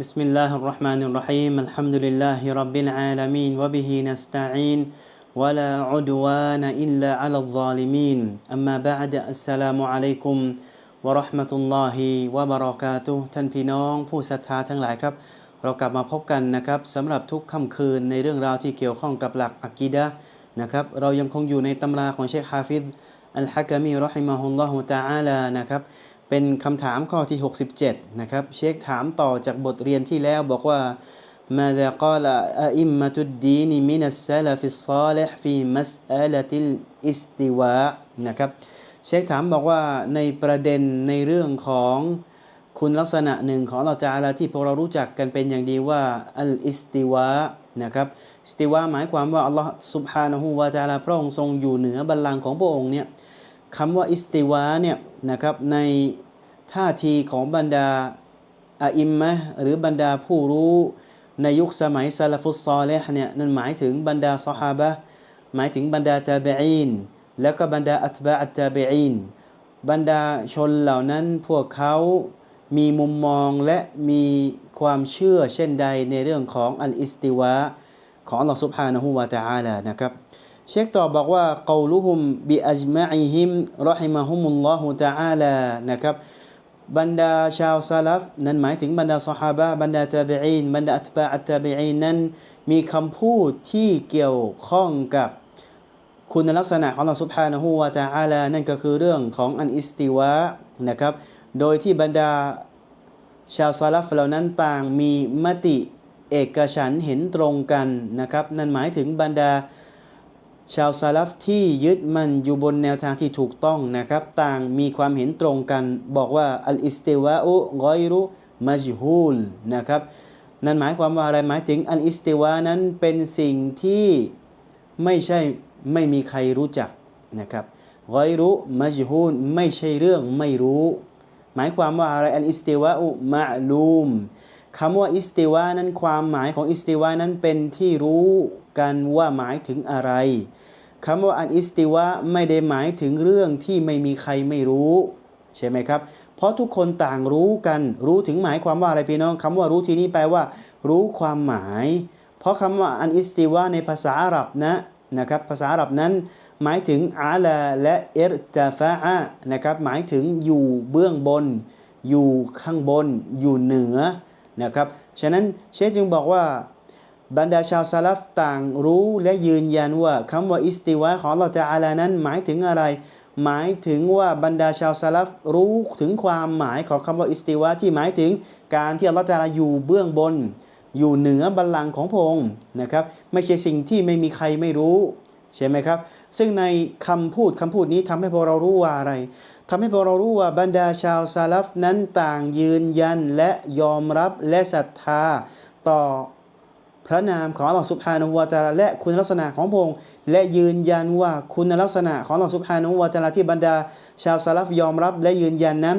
بسم الله الرحمن الرحيم الحمد لله رب العالمين وبه نستعين ولا عدوان إلا على الظالمين أما بعد السلام عليكم ورحمة الله وبركاته ท่านพี่น้องผู้ศรัทธาทั้งหลายครับ เรากลับมาพบกันนะครับสำหรับทุกค่ำคืนในเรื่องราวที่เกี่ยวข้องกับหลักอักีดะห์นะครับ เรายังคงอยู่ในตำราของเชคฮาฟิดอัลฮะกามีรอฮิมะฮุลลอฮุตะอาลานะครับ เป็นคำถามข้อที่ 67 นะครับ เชคถามต่อจากบทเรียนที่แล้วบอกว่า ماذا قال أئمة الدين من السلف الصالح في مسألة الاستواء นะครับ เชคถามบอกว่าในประเด็นในเรื่องของคุณลักษณะหนึ่งของเราจาลาที่พวกเรารู้จักกันเป็นอย่างดีว่าอัลอิสติวะนะครับอิสติวะหมายความว่าอัลลอฮ์ سبحانه และ تعالى พระองค์ทรงอยู่เหนือบัลลังก์ของพระองค์เนี่ย คำว่าอิสติวาเนี่ยนะครับในท่าทีของบรรดาอาอิมมะหรือบรรดาผู้รู้ในยุคสมัยซาลฟุตซอเลห์เนี่ยนั่นหมายถึงบรรดาสหาบะหมายถึงบรรดาตาเบอีนแล้วก็บรรดาอัตบะอัตตาเบอีนบรรดาชนเหล่านั้นพวกเขามีมุมมองและมีความเชื่อเช่นใดในเรื่องของอันอิสติวะของอัลลอฮฺสุบฮานะฮูวาตาอาลานะครับ เชคตอบบอกว่าเกาลุฮุมบิอัจมาอิฮิมรอฮิมาฮุมุลลอฮุตะอาลานะครับบรรดาชาวซาลฟนั้นหมายถึงบรรดาสหาบะบรรดาตาบอีนบรรดาอัตบะอัตบอีนนั้น มีคำพูดที่เกี่ยวข้องกับคุณลักษณะของเราสุภานะฮูวาตาอาลานั่นก็คือเรื่องของอันอิสติวะนะครับ โดยที่บรรดาชาวซาลฟเหล่านั้นต่างมีมติเอกฉันเห็นตรงกันนะครับ นั่นหมายถึงบรรดา ชาวซาลฟที่ยึดมันอยู่บนแนวทางที่ถูกต้องนะครับ ต่างมีความเห็นตรงกัน บอกว่าอัลอิสติวะอุกอยรุมัจฮูลนะครับ นั่นหมายความว่าอะไรหมายถึงอัลอิสติวะนั้นเป็นสิ่งที่ไม่ใช่ไม่มีใครรู้จักนะครับกอยรุมัจฮูลไม่ใช่เรื่องไม่รู้ หมายความว่าอะไรอัลอิสติวะอุมะลูม คำว่าอิสติวะนั้นความหมายของอิสติวะนั้นเป็นที่รู้กันว่าหมายถึงอะไรคำว่าอันอิสติวะไม่ได้หมายถึงเรื่องที่ไม่มีใครไม่รู้ ใช่ไหมครับ เพราะทุกคนต่างรู้กัน รู้ถึงหมายความว่าอะไรพี่น้องคำว่ารู้ที่นี้แปลว่า รู้ความหมาย เพราะคำว่าอันอิสติวะในภาษาอาหรับนะนะครับภาษาอาหรับนั้นหมายถึงอาลาและเอรตาฟะนะครับหมายถึงอยู่เบื้องบน อยู่ข้างบน อยู่เหนือ นะครับฉะนั้นเชคจึงบอกว่าบรรดาชาวซาลฟต่างรู้และยืนยันว่าคำว่าอิสติวะของเราแต่อาลานั้นหมายถึงอะไร หมายถึงว่าบรรดาชาวซาลฟรู้ถึงความหมายของคำว่าอิสติวะที่หมายถึงการที่อัลลอฮฺจะอยู่เบื้องบน อยู่เหนือบัลลังก์ของพระองค์นะครับ ไม่ใช่สิ่งที่ไม่มีใครไม่รู้ ใช่ไหมครับ ซึ่งในคำพูดคำพูดนี้ทำให้พวกเรารู้ว่าอะไรทำให้พวกเรารู้ว่าบรรดาชาวซาลฟนั้นต่างยืนยันและยอมรับและศรัทธาต่อพระนามของอัลลอฮฺสุบฮานุวาตาลาและคุณลักษณะของพระองค์และยืนยันว่าคุณลักษณะของอัลลอฮฺสุบฮานุวาตาลาที่บรรดาชาวซาลฟยอมรับและยืนยันนั้น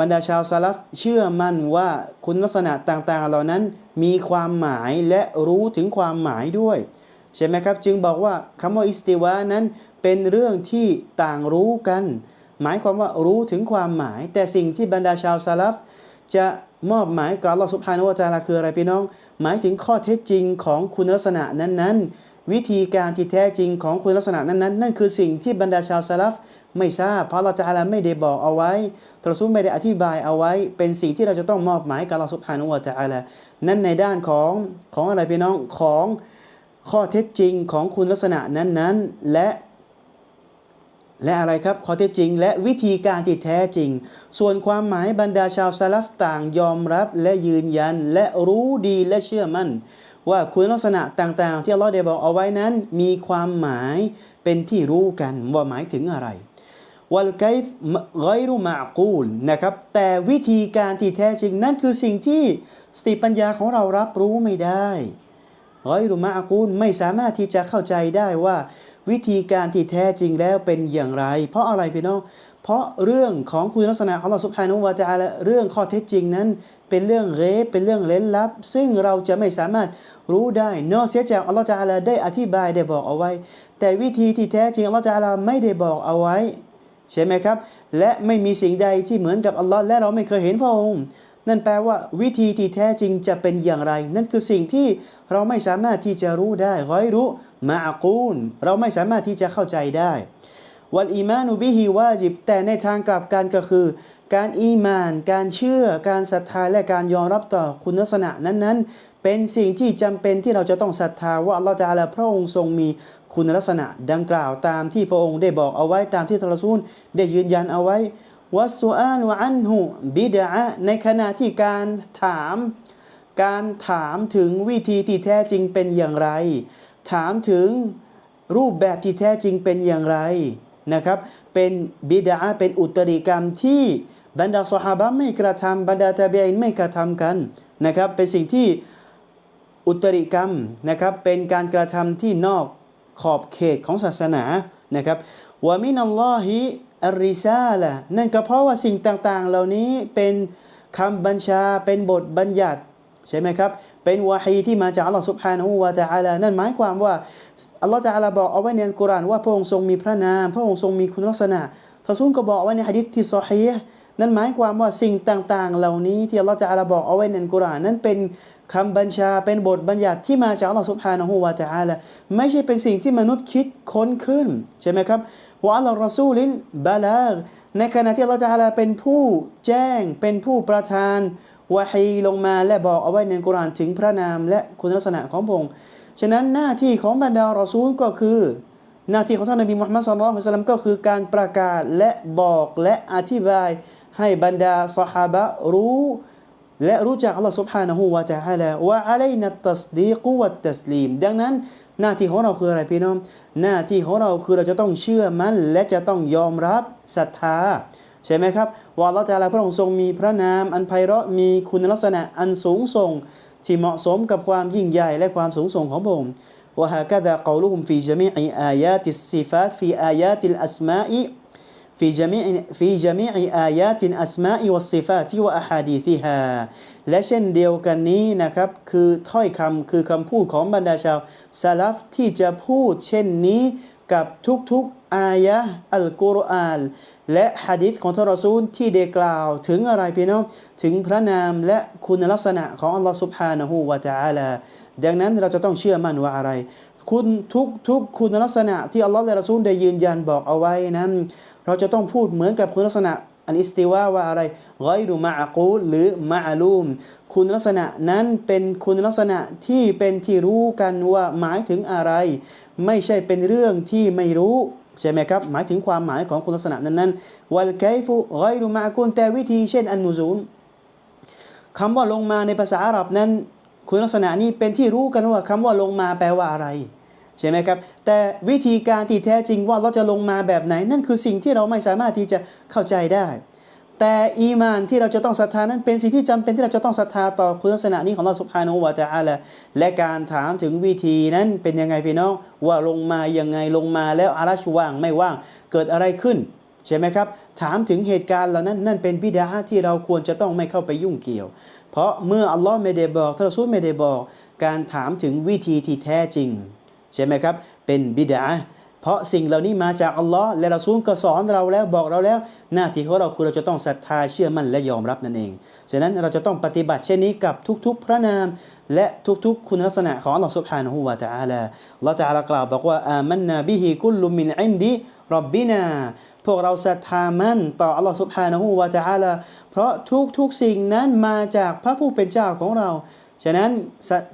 บรรดาชาวซาลฟเชื่อมั่นว่าคุณลักษณะต่างๆ เหล่านั้นมีความหมายและรู้ถึงความหมายด้วย ใช่ไหมครับ จึงบอกว่าคำว่าอิสติวะนั้นเป็นเรื่องที่ต่างรู้กัน หมายความว่ารู้ถึงความหมาย แต่สิ่งที่บรรดาชาวซาลฟจะมอบหมายกับอัลลอฮฺสุบฮานุวะตาลาคืออะไรพี่น้อง หมายถึงข้อเท็จจริงของคุณลักษณะนั้นๆ วิธีการที่แท้จริงของคุณลักษณะนั้นๆ นั่นคือสิ่งที่บรรดาชาวซาลฟไม่ทราบเพราะอัลลอฮฺตาลาไม่ได้บอกเอาไว้ตรัสุไม่ได้อธิบายเอาไว้ เป็นสิ่งที่เราจะต้องมอบหมายกับอัลลอฮฺสุบฮานุวะตาลานั่นในด้านของของอะไรพี่น้องของ ข้อเท็จจริงของคุณลักษณะนั้นๆ และ และอะไรครับข้อเท็จจริง และวิธีการที่แท้จริง ส่วนความหมายบรรดาชาวซาลฟต่างยอมรับและยืนยันและรู้ดีและเชื่อมั่น ว่าคุณลักษณะต่างๆ ที่อัลลอฮฺได้บอกเอาไว้นั้น มีความหมายเป็นที่รู้กันว่าหมายถึงอะไรวัลไกฟ์ไกรุมากูลนะครับ แต่วิธีการที่แท้จริงนั่นคือสิ่งที่สติปัญญาของเรารับรู้ไม่ได้ ไกรุมากูลไม่สามารถที่จะเข้าใจได้ว่า วิธีการที่แท้จริงแล้วเป็นอย่างไร เพราะอะไรพี่น้อง เพราะเรื่องของคุณลักษณะของเราสุภานุวาจาและเรื่องข้อเท็จจริงนั้น เป็นเรื่องเรเป็นเรื่องเล้นลับ ซึ่งเราจะไม่สามารถรู้ได้นอกเสียจากอัลลอฮฺจาลาได้อธิบายได้บอกเอาไว้ แต่วิธีที่แท้จริงอัลลอฮฺจาลาไม่ได้บอกเอาไว้ใช่ไหมครับ และไม่มีสิ่งใดที่เหมือนกับอัลลอฮ์และเราไม่เคยเห็นพระองค์ นั่นแปลว่าวิธีที่แท้จริงจะเป็นอย่างไร นั่นคือสิ่งที่เราไม่สามารถที่จะรู้ได้ร้อยรู้มาอากูลเราไม่สามารถที่จะเข้าใจได้วัลอีมานุบิฮิวาจิบ แต่ในทางกลับกันก็คือ การอีมาน การเชื่อ การศรัทธาและการยอมรับต่อคุณลักษณะนั้นๆ เป็นสิ่งที่จำเป็นที่เราจะต้องศรัทธาว่าอัลลอฮฺจะอาลาพระองค์ทรงมีคุณลักษณะดังกล่าวตามที่พระองค์ได้บอกเอาไว้ตามที่ทรซูลได้ยืนยันเอาไว้ วัสุอานุอันหุบิดะในขณะที่การถาม การถามถึงวิธีที่แท้จริงเป็นอย่างไร ถามถึงรูปแบบที่แท้จริงเป็นอย่างไรนะครับ เป็นบิดาเป็นอุตริกรรมที่บรรดาสหาบะไม่กระทำบรรดาตาเบียนไม่กระทำกันนะครับ เป็นสิ่งที่อุตริกรรมนะครับ เป็นการกระทำที่นอกขอบเขตของศาสนานะครับวามินัลลอฮิอัริซาละนั่นก็เพราะว่าสิ่งต่างๆ เหล่านี้เป็นคำบัญชาเป็นบทบัญญัติใช่ไหมครับ เป็นวาฮีที่มาจากอัลลอฮฺสุบฮานาหูวาตาอัลานั่นหมายความว่าอัลลอฮฺจะอัลาบอกเอาไว้ในอัลกุรอานว่าพระองค์ทรงมีพระนาม พระองค์ทรงมีคุณลักษณะทศซุนก็บอกไว้ในฮะดิษที่ซอฮีนั่นหมายความว่าสิ่งต่างๆ เหล่านี้ที่อัลลอฮฺจะอัลาบอกเอาไว้ในอัลกุรอานนั้นเป็น คำบัญชาเป็นบทบัญญัติที่มาจากอัลลอฮฺสุบฮานะฮูวาตาอาลาไม่ใช่เป็นสิ่งที่มนุษย์คิดค้นขึ้น ใช่ไหมครับว่าอัลลอฮฺรอซูลินบาลาในขณะที่อัลลอฮฺจะอาลาเป็นผู้แจ้งเป็นผู้ประทานวะฮีลงมาและบอกเอาไว้ในกุรานถึงพระนามและคุณลักษณะของพระองค์ฉะนั้นหน้าที่ของบรรดารอซูลก็คือ หน้าที่ของท่านนบีมุฮัมมัดสุลลัลสลัมก็คือการประกาศและบอกและอธิบายให้บรรดาสหาบะรู้ และรู้จักอัลลอฮฺ سبحانه และ تعالى ว่าอะไรนัตตัสดีกุวัตตัสลีมดังนั้นหน้าที่ของเราคืออะไรพี่น้อง หน้าที่ของเราคือเราจะต้องเชื่อมั่นและจะต้องยอมรับศรัทธาใช่ไหมครับว่าอัลลอฮฺพระองค์ทรงมีพระนาม อันไพเราะมีคุณลักษณะอันสูงส่ง ที่เหมาะสมกับความยิ่งใหญ่และความสูงส่งของพระองค์ وهكذا قولهم في جميع آيات الصفات في آيات الأسماء في جميع في جميع آيات الأسماء والصفات وأحاديثها และเช่นเดียวกันนี้นะครับคือถ้อยคำคือคำพูดของบรรดาชาวซาลัฟที่จะพูดเช่นนี้กับทุกๆอายะอัลกุรอานและฮะดิษของทรซูลที่ได้กล่าวถึงอะไรพี่น้องถึงพระนามและคุณลักษณะของอัลลอฮฺสุบฮานะฮูวะ تعالى ดังนั้นเราจะต้องเชื่อมั่นว่าอะไร คุณทุกทุกคุณลักษณะที่อัลลอฮฺและรอซูลได้ยืนยันบอกเอาไว้นั้น เราจะต้องพูดเหมือนกับคุณลักษณะอันอิสติว่าว่าอะไรไรดูมาอากูหรือมาอาลูม คุณลักษณะนั้นเป็นคุณลักษณะที่เป็นที่รู้กันว่าหมายถึงอะไร ไม่ใช่เป็นเรื่องที่ไม่รู้ใช่ไหมครับ หมายถึงความหมายของคุณลักษณะนั้นๆวัลไกฟุไรดูมาอากูแต่วิธีเช่นอันนูซูลคำว่าลงมาในภาษาอาหรับนั้น คุณลักษณะนี้เป็นที่รู้กันว่าคำว่าลงมาแปลว่าอะไร ใช่ไหมครับ แต่วิธีการที่แท้จริงว่าเราจะลงมาแบบไหน นั่นคือสิ่งที่เราไม่สามารถที่จะเข้าใจได้ แต่อีมานที่เราจะต้องศรัทธานั้นเป็นสิ่งที่จำเป็นที่เราจะต้องศรัทธาต่อคุณลักษณะนี้ของเราสุภาโนวาจาละและการถามถึงวิธีนั้นเป็นยังไงพี่น้องว่าลงมายังไงลงมาแล้วอาราชว่างไม่ว่างเกิดอะไรขึ้นใช่ไหมครับ ถามถึงเหตุการณ์เหล่านั้นนั่นเป็นบิดาที่เราควรจะต้องไม่เข้าไปยุ่งเกี่ยว เพราะเมื่ออัลลอฮ์ไม่ได้บอกท่านรอซูไม่ได้บอก การถามถึงวิธีที่แท้จริง ใช่ไหมครับ เป็นบิดาเพราะสิ่งเหล่านี้มาจากอัลลอฮ์และเราซูลก็สอนเราแล้วบอกเราแล้ว หน้าที่ของเราคือเราจะต้องศรัทธาเชื่อมั่นและยอมรับนั่นเองฉะนั้นเราจะต้องปฏิบัติเช่นนี้กับทุกๆ พระนาม และทุกๆ คุณลักษณะของอัลลอฮ์สุบฮานะฮูวาตะอาลาเราจะอาลากล่าวบอกว่าอามันนาบิฮิกุลลุมินอินดีรบบินาพวกเราศรัทธามั่นต่ออัลลอฮ์สุบฮานะฮูวาตะอาลาเพราะทุกๆสิ่งนั้นมาจากพระผู้เป็นเจ้าของเรา ฉะนั้น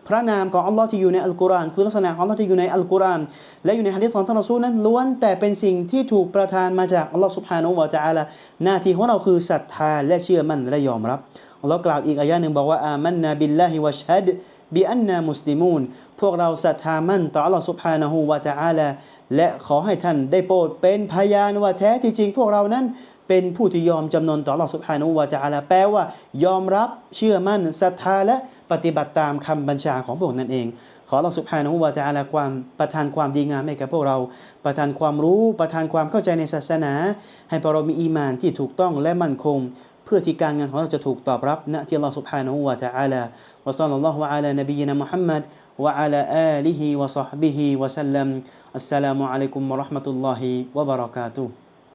พระนามของอัลลอฮ์ที่อยู่ในอัลกุรอานคือลักษณะของอัลลอฮ์ที่อยู่ในอัลกุรอานและอยู่ในฮะดิษของท่านรอซูลนั้นล้วนแต่เป็นสิ่งที่ถูกประทานมาจากอัลลอฮ์สุบฮานุวะจาละหน้าที่ของเราคือศรัทธาและเชื่อมั่นและยอมรับอัลลอฮ์กล่าวอีกอายะหนึ่งบอกว่าอามันนาบิลลาฮิวะชัดบิอันนามุสลิมูนพวกเราศรัทธามั่นต่ออัลลอฮ์สุบฮานะฮูวะจาละและขอให้ท่านได้โปรดเป็นพยานว่าแท้ที่จริงพวกเรานั้นเป็นผู้ที่ยอมจำนนต่ออัลลอฮ์สุบฮานุวะจาละแปลว่ายอมรับเชื่อมั่นศรัทธาและ ปฏิบัติตามคำบัญชาของพระองค์นั่นเอง ขอ Allah سبحانه และ تعالى ความประทานความดีงามให้กับพวกเรา ประทานความรู้ประทานความเข้าใจในศาสนา ให้พวกเรามีอีมานที่ถูกต้องและมั่นคง เพื่อที่การงานของเราจะถูกตอบรับณที่ Allah سبحانه และ تعالى วะซัลลัลลอฮุอะลัยนบีนะมุฮัมมัด وعلى آله وصحبه وسلم السلام عليكم ورحمة الله وبركاته